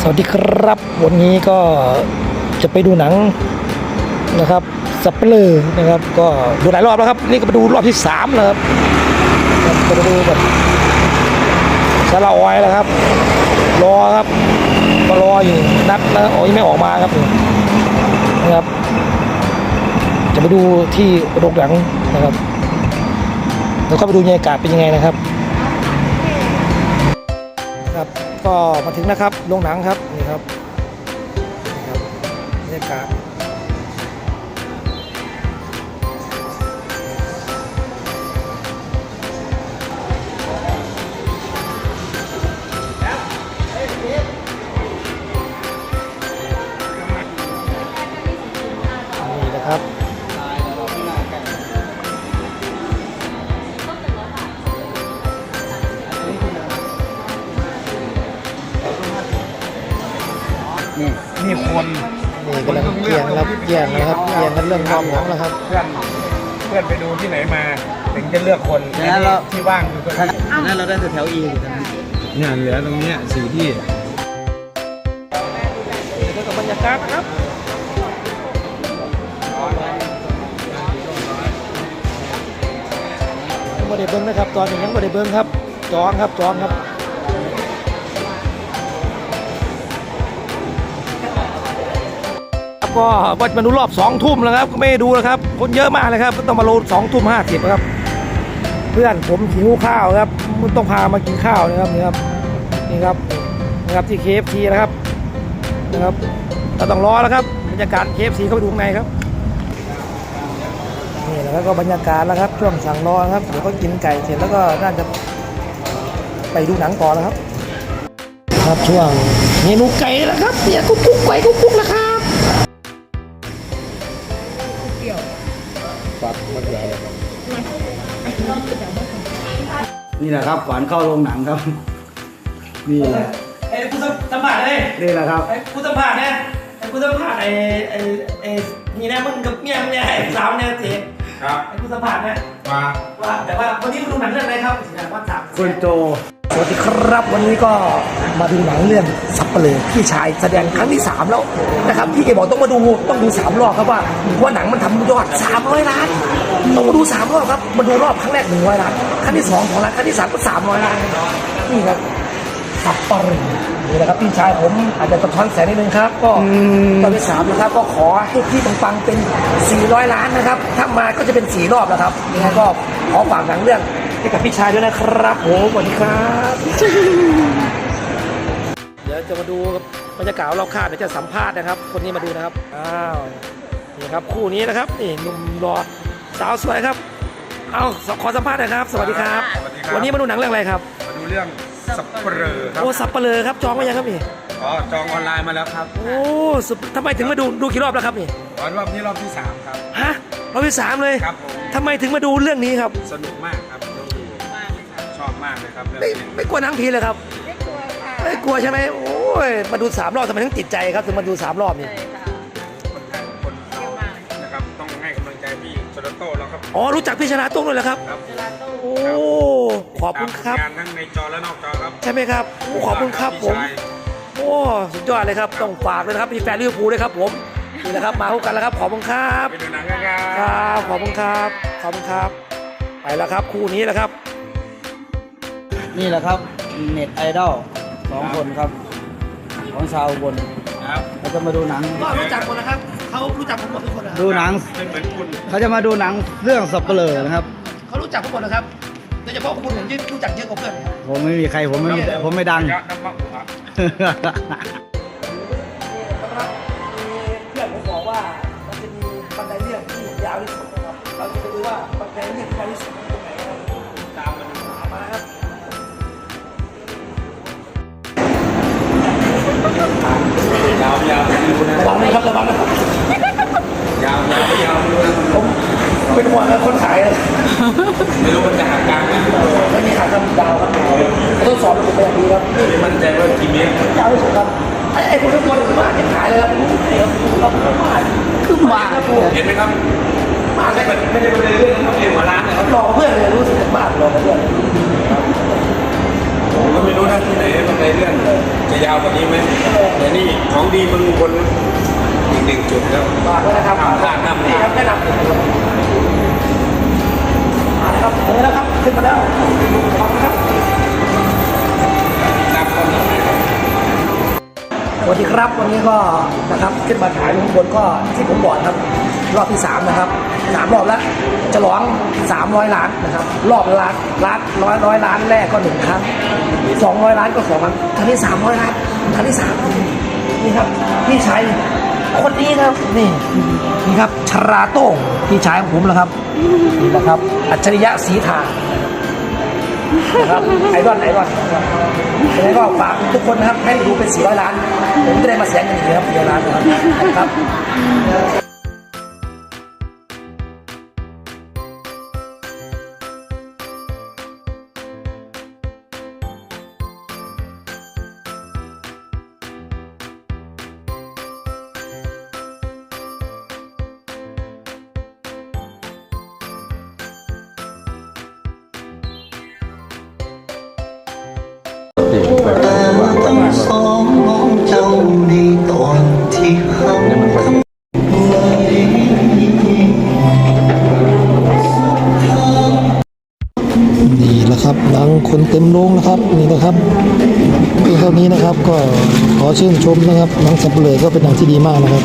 สวัสดีครับ วันนี้ก็จะไปดูหนังนะครับสับเปลือนะครับ ก็ดูหลายรอบแล้วครับ นี่ก็มาดูรอบที่สามแล้วครับก็มาดูแบบซาลาออยแล้วครับ รอครับก็รออยู่นัดแล้วอ๋อยังไม่ออกมาครับนะครับ จะไปดูที่โรงหนังนะครับแล้วก็ไปดูบรรยากาศเป็นยังไงนะครับครับ ก็มาถึงนะครับโรงหนังครับนี่ครับนี่ครับบรรยากาศ นี่นี่คนนี่กำลังเกี่ยงครับเกี่ยงนะครับเกี่ยงกันเรื่องรอบหนังนะครับ เพื่อนเพื่อนไปดูที่ไหนมาถึงจะเลือกคนแล้วเรา ที่ว่างคือคนนี้นั่นเราได้แต่แถวอีอยู่ตรงนั้นเนี่ยเหลือตรงเนี้ยสี่ที่นี่ก็บรรยากาศนะครับยังไม่ได้เบิ้งนะครับ ตอนนี้ยังไม่ได้เบิ้งครับจองครับจองครับ ก็ว่าจะมาดูรอบสองทุ่มแล้วครับ ก็ไม่ดูแล้วครับ คนเยอะมากเลยครับ ก็ต้องมาโลสองทุ่มห้าสิบครับ เพื่อนผมหิวข้าวครับมันต้องพามากินข้าวนะครับนี่ครับนี่ครับนี่ครับที่เคฟซีนะครับนะครับเราต้องรอแล้วครับบรรยากาศเคฟซีเข้าไปดูข้างในครับนี่และครับก็บรรยากาศแล้วครับช่วงสั่งรอครับเดี๋ยวก็กินไก่เสร็จแล้วก็น่าจะไปดูหนังต่อแล้วครับ ครับช่วงเมนูไก่แล้วครับเนี่ยกุ๊กกุ๊กไก่กุ๊กกุ๊กแล้วครับ นี่แหละครับก่อนเข้าโรงหนังครับ นี่แหละไอ้กูสัมผัสเลยนี่แหละครับไอ้กูสัมผัสเนี่ยไอ้กูสัมผัสไอ้ไอ้ไอ้นี่นะมึงกับเมียมึงเนี่ยไอ้สาวเนี่ยเจ๊ครับไอ้กูสัมผัสเนี่ยมาว่าแต่ว่าวันนี้มาดูหนังเรื่องอะไรครับสินะว่าถามคุณโจส วัสดีครับ วันนี้ก็มาดูหนังเรื่องสับเปลือพี่ชายแสดงครั้งที่สามแล้วนะครับพี่แกบอกต้องมาดูต้องดูสามรอบครับว่าว่าหนังมันทำยอดสามร้อยล้านต้องมาดูสามรอบครับมาดูรอบครั้งแรกหนึ่งร้อยล้านครั้งที่สองสองล้านครั้งที่สามก็สามร้อยล้านนี่ครับสับปะรดนี่แหละครับพี่ชายผมอาจจะสะท้อนแสงนิดนึงครับ ก็ตอนที่สามนะครับ ก็ขอให้พี่ปังๆเป็น 400 ล้านนะครับ ถ้ามาก็จะเป็นสี่รอบแล้วครับยังไงก็ขอฝากหนังเรื่อง ให้กับพี่ชายด้วยนะครับโอ้สวัสดีครับ เดี๋ยวจะมาดูบรรยากาศรอบข้างเดี๋ยวจะสัมภาษณ์นะครับ คนนี้มาดูนะครับอ้าวนี่ครับคู่นี้นะครับนี่หนุ่มรอสาวสวยครับ เอาขอสัมภาษณ์หนะครับ สวัสดีครับ วันนี้มาดูหนังเรื่องอะไรครับมาดูเรื่องสับเปรอครับ โอ้สับเปลือครับจองไว้ยังครับนี่อ๋อ จองออนไลน์มาแล้วครับโอ้สุดทำไมถึงมาดูดูกี่รอบแล้วครับนี่อ๋อรอบนี้รอบที่สามครับฮะ รอบที่สามเลยครับผมทำไมถึงมาดูเรื่องนี้ครับ สนุกมากครับดูชอบมากเลยครับเรื่องไม่นี้ไม่กลัวหนังผีเลยครับไม่กลัวค่ะไม่กลัวใช่ไหมโอ้ยมาดูสามรอบทำไมถึงติดใจครับถึงมาดูสามรอบนี่ใช่ค่ะคนไทยคนเรานะครับต้องให้กำลังใจพี่โซโลโต้แล้วครับอ๋อรู้จักพี่ชนะตุ้งด้วยเหรอครับ ครับเวลาตู้โอ้ขอบคุณครับตามผลงานทั้งในจอและนอกจอครับใช่ไหมครับโอ้ขอบคุณครับผม พี่ชาย โอ้สุดยอดเลยครับ ต้องฝากเลยนะครับมีแฟนลิเวอร์พูลด้วยครับผม นี่แหละครับมาคู่กันแล้วครับขอบคุณครับไปดูหนังกันครัครับ บขอบคุณครับขอบคุณครับ ไปแล้วครับคู่นี้แหละครับ นี่แหละครับเน็ตไอดอลสองคนครับ ของชาวอุบนครับเราจะมาดูหนัง ก็รู้จักหมดนะครับเขารู้จักผมหมดทุกคนนะครับดูหนังไม่เหมือนคุณเขาจะมาดูหนังเรื่องสับเปลือนะครับ เขารู้จักผมหมดนะครับโดยเฉพาะคุณผมยิ่งรู้จักเยอะกว่าเพื่อน ผมไม่มีใครผมไม่มีผมไม่ดัง ยะน้ำมันหัวนาวที่สุดนะครับเราจะไปดูว่าบันไดเลื่อนที่ยาวที่สุดเป็นตรงไหนครับตามมันตามมาครับยาวยาวดูนะระวังนะครับระวังนะครับยาวยาวยาวดูนะผมเป็นห่วงนะคนขายเลยไม่รู้มันจะหักกลางไหมไม่มีขาดำดาวครับทดสอบระบบเป็นอย่างดีครับไม่มั่นใจว่ากี่เมตรยาวที่สุดครับไอ้ไอ้คนที่ควรถึงมากยังขายเลยครับครับมากคือ มากครับผมเห็นไหมครับ มากเลยไม่ได้เป็นเรื่องนะครับเรื่องหัวร้านนะครับรอเพื่อนเลยรู้สึกมากรอเพื่อนผมก็ไม่รู้นะที่ไหนบันไดเลื่อนจะยาวกว่านี้ไหมแต่นี่ของดีเมืองอุบลอีกหนึ่งจุดแล้วฝากด้วยนะครับห้ามพลาดห้ามพนี่ลาครัดบแนะนำมาเลยครับเจอแล้วครับขึ้นมาแล้ว วัสดีครับวันนี้ก็นะครับขึ้นมาถ่ายข้างบนก็ที่ผมบอกครับ รอบที่สามนะครับสามรอบแล้วจะร้องสามร้อยล้านนะครับ รอบล้านล้านร้อยร้อยล้านแรกก็หนึ่งครั้งสองร้อยล้านก็สองครั้งครั้งที่สามร้อยล้านครั้งที่สามนี่ครับพี่ชัยคนนี้ครับนี่นี่ครับชราโต้งพี่ชายของผมแหละครับนี่นะครับ อัจฉริยะสีทา นะครับไอรอนไอรอนยังไงก็ฝากทุกคนนะครับให้ดูเป็น 400 ล้าน ผมจะได้มาแสงเงินอีกนะครับ400ล้านนะครับครับ นะครับหนังคนเต็มโรงนะครับนี่นะครับเพียงเท่านี้นะครับ ก็ขอชื่นชมนะครับหนังสับเปลือก็เป็นหนังที่ดีมากนะครับ